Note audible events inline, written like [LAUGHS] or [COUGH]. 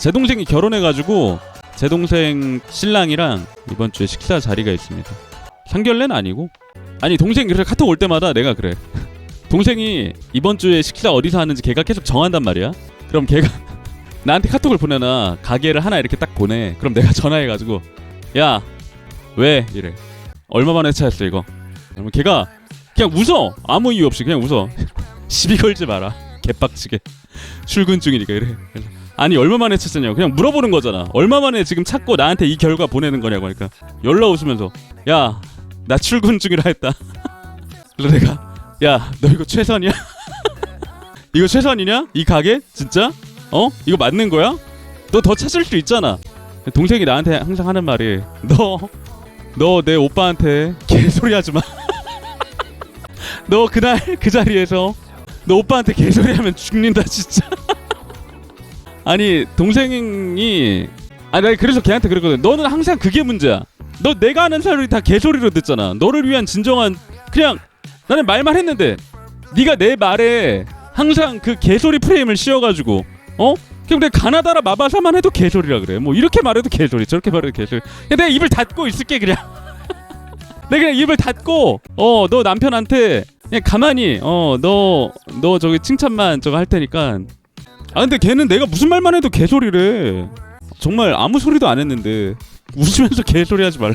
제 동생이 결혼해가지고 제 동생 신랑이랑 이번 주에 식사 자리가 있습니다. 상견례는 아니고 아니 동생 그래서 카톡 올 때마다 내가 그래. [LAUGHS] 동생이 이번 주에 식사 어디서 하는지 걔가 계속 정한단 말이야. 그럼 걔가 [LAUGHS] 나한테 카톡을 보내나 가게를 하나 이렇게 딱 보내. 그럼 내가 전화해가지고 야 왜 이래. 얼마 만에 차였어 이거. 그러면 걔가 그냥 웃어 아무 이유 없이 그냥 웃어. [LAUGHS] 시비 걸지 마라. 개빡치게 출근 중이니까 이래. 아니 얼마 만에 찾았냐고 그냥 물어보는 거잖아. 얼마 만에 지금 찾고 나한테 이 결과 보내는 거냐고 하니까 열나 웃으면서 야 나 출근 중이라 했다. [LAUGHS] 그래서 내가 야 너 이거 최선이야? [LAUGHS] 이거 최선이냐? 이 가게 진짜? 어? 이거 맞는 거야? 너 더 찾을 수 있잖아. 동생이 나한테 항상 하는 말이 너 너 내 오빠한테 개소리 하지 마. [LAUGHS] 너 그날 그 자리에서 너 오빠한테 개소리 하면 죽는다 진짜. 아니 동생이 아니 나 그래서 걔한테 그랬거든. 너는 항상 그게 문제야. 너 내가 하는 소리 다 개소리로 듣잖아. 너를 위한 진정한 그냥 나는 말만 했는데 네가 내 말에 항상 그 개소리 프레임을 씌워가지고 어? 내가 가나다라 마바사만 해도 개소리라 그래. 뭐 이렇게 말해도 개소리, 저렇게 말해도 개소리. 내가 입을 닫고 있을게 그냥. [LAUGHS] 내가 그냥 입을 닫고 어 너 남편한테 그냥 가만히 어 너너 저기 칭찬만 저거 할 테니까. 아 근데 걔는 내가 무슨 말만 해도 개소리래. 정말 아무 소리도 안 했는데 웃으면서 [LAUGHS] 개소리 하지 말래.